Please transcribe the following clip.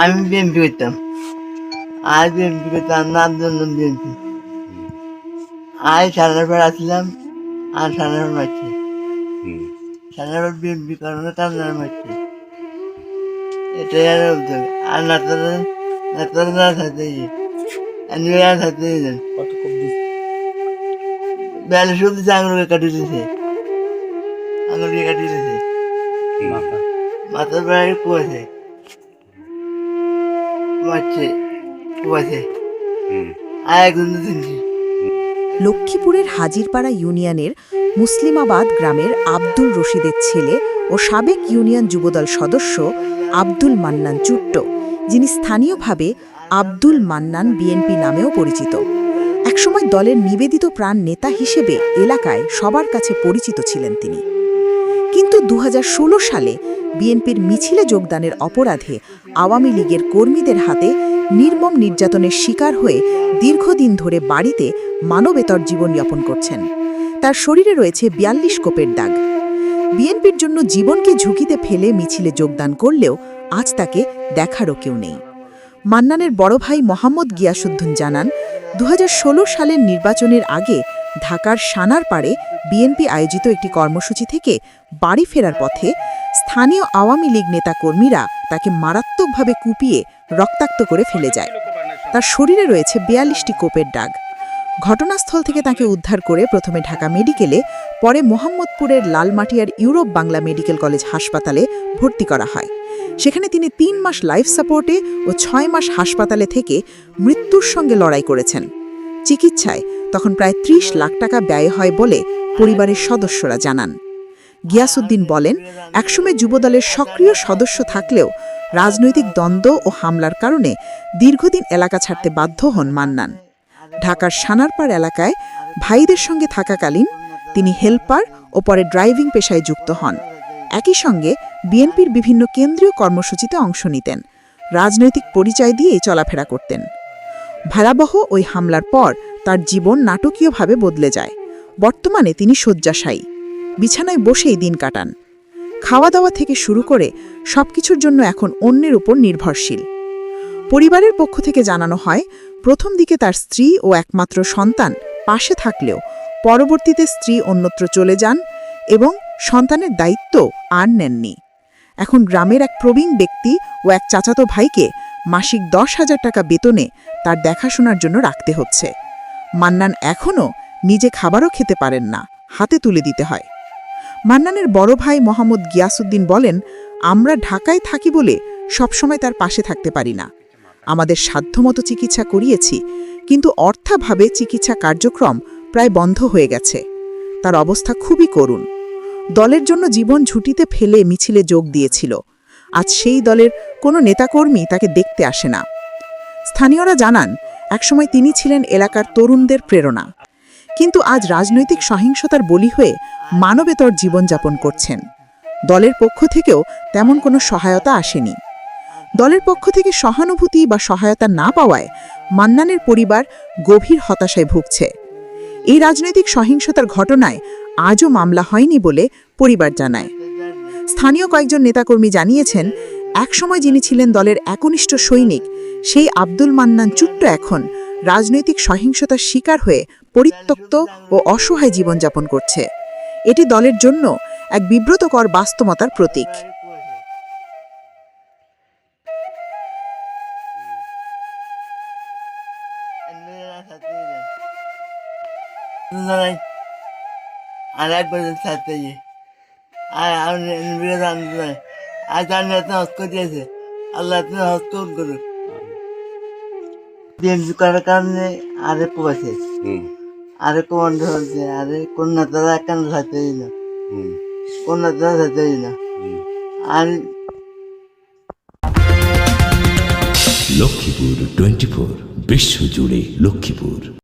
আমি বিএনপি করতাম। আর বিএনপি করতাম নাম জন্য বিএনপি আজ সারার পর আসলাম আর সারার পর মারছে। সারার পর বিএনপি কারণে কান্নার মারছে। এটাই আর উদ্যোগ আর নাতারা নাতারা না থাকতে আমি আর থাকতে যান কত দিস বেলা শুধু আঙুলকে কাটিয়ে দিয়েছে আঙুলকে কাটিয়ে দিয়েছে মাথার বেড়ায় কুয়াছে মারছে কুয়াছে আর একজন তো লক্ষ্মীপুরের হাজিরপাড়া ইউনিয়নের মুসলিমাবাদ গ্রামের আব্দুল রশিদের ছেলে ও সাবেক ইউনিয়ন যুবদল সদস্য আব্দুল মান্নান চুট্ট যিনি স্থানীয়ভাবে আব্দুল মান্নান বিএনপি নামেও পরিচিত। একসময় দলের নিবেদিত প্রাণ নেতা হিসেবে এলাকায় সবার কাছে পরিচিত ছিলেন তিনি। কিন্তু দু হাজার ষোলো সালে বিএনপির মিছিলে যোগদানের অপরাধে আওয়ামী লীগের কর্মীদের হাতে নির্মম নির্যাতনের শিকার হয়ে দীর্ঘদিন ধরে বাড়িতে মানবেতর জীবনযাপন করছেন। তার শরীরে রয়েছে বিয়াল্লিশ কোপের দাগ। বিএনপির জন্য জীবনকে ঝুঁকিতে ফেলে মিছিলে যোগদান করলেও আজ তাকে দেখারও কেউ নেই। মান্নানের বড় ভাই মোহাম্মদ গিয়াসুদ্দিন জানান দু হাজার ষোলো সালের নির্বাচনের আগে ঢাকার সানার পাড়ে বিএনপি আয়োজিত একটি কর্মসূচি থেকে বাড়ি ফেরার পথে স্থানীয় আওয়ামী লীগ নেতাকর্মীরা তাকে মারাত্মকভাবে কুপিয়ে রক্তাক্ত করে ফেলে যায়। তার শরীরে রয়েছে বিয়াল্লিশটি কোপের দাগ। ঘটনাস্থল থেকে তাকে উদ্ধার করে প্রথমে ঢাকা মেডিকেলে, পরে মোহাম্মদপুরের লালমাটিয়ার ইউরোপ বাংলা মেডিকেল কলেজ হাসপাতালে ভর্তি করা হয়। সেখানে তিনি তিন মাস লাইফ সাপোর্টে ও ছয় মাস হাসপাতালে থেকে মৃত্যুর সঙ্গে লড়াই করেছেন। চিকিৎসায় তখন প্রায় ত্রিশ লাখ টাকা ব্যয় হয় বলে পরিবারের সদস্যরা জানান। গিয়াসুদ্দিন বলেন, একসময় যুবদলের সক্রিয় সদস্য থাকলেও রাজনৈতিক দ্বন্দ্ব ও হামলার কারণে দীর্ঘদিন এলাকা ছাড়তে বাধ্য হন মান্নান। ঢাকার সানারপাড় এলাকায় ভাইদের সঙ্গে থাকাকালীন তিনি হেল্পার ও পরে ড্রাইভিং পেশায় যুক্ত হন। একই সঙ্গে বিএনপির বিভিন্ন কেন্দ্রীয় কর্মসূচিতে অংশ নিতেন। রাজনৈতিক পরিচয় দিয়েই চলাফেরা করতেন। ভয়াবহ ওই হামলার পর তার জীবন নাটকীয়ভাবে বদলে যায়। বর্তমানে তিনি শয্যাশায়ী। বিছানায় বসেই দিন কাটান। খাওয়া দাওয়া থেকে শুরু করে সবকিছুর জন্য এখন অন্যের উপর নির্ভরশীল। পরিবারের পক্ষ থেকে জানানো হয়, প্রথম দিকে তার স্ত্রী ও একমাত্র সন্তান পাশে থাকলেও পরবর্তীতে স্ত্রী অন্যত্র চলে যান এবং সন্তানের দায়িত্ব আর নেননি। এখন গ্রামের এক প্রবীণ ব্যক্তি ও এক চাচাতো ভাইকে মাসিক দশ হাজার টাকা বেতনে তার দেখাশোনার জন্য রাখতে হচ্ছে। মান্নান এখনও নিজে খাবারও খেতে পারেন না, হাতে তুলে দিতে হয়। মান্নানের বড় ভাই মোহাম্মদ গিয়াসুদ্দিন বলেন, আমরা ঢাকায় থাকি বলে সবসময় তার পাশে থাকতে পারি না। আমাদের সাধ্যমতো চিকিৎসা করিয়েছি, কিন্তু অর্থাভাবে চিকিৎসা কার্যক্রম প্রায় বন্ধ হয়ে গেছে। তার অবস্থা খুবই করুণ। দলের জন্য জীবন ঝুঁটিতে ফেলে মিছিলে যোগ দিয়েছিল। আজ সেই দলের কোনো নেতাকর্মী তাকে দেখতে আসে না। স্থানীয়রা জানান একসময় তিনি ছিলেন এলাকার তরুণদের প্রেরণা। কিন্তু আজ রাজনৈতিক সহিংসতার বলি হয়ে মানবেতর জীবনযাপন করছেন। দলের পক্ষ থেকেও তেমন কোনো সহায়তা আসেনি। দলের পক্ষ থেকে সহানুভূতি বা সহায়তা না পাওয়ায় মান্নানের পরিবার গভীর হতাশায় ভুগছে। এই রাজনৈতিক সহিংসতার ঘটনায় আজও মামলা হয়নি বলে পরিবার জানায়। স্থানীয় কয়েকজন নেতাকর্মী জানিয়েছেন একসময় যিনি ছিলেন দলের একনিষ্ঠ সৈনিক, সেই আব্দুল মান্নান চুট্ট এখন রাজনৈতিক সহিংসতার শিকার হয়ে পরিত্যক্ত ও অসহায় জীবনযাপন করছে। এটি দলের জন্য এক বিব্রতকর বাস্তবতার প্রতীক। আর একবার আর আমি নিবিড়ে আর জানি এত হস্ত দিয়েছে। আল্লাহ তুমি হস্ত করুক। বিএনপি করার কারণে আরে পোয়াছে আরে কমান্ড হচ্ছে আরে কন্যা তারা কেন থাকতে না হুম। কন্যা তারা থাকতে না আর লক্ষ্মীপুর টোয়েন্টি ফোর বিশ্বজুড়ে লক্ষ্মীপুর।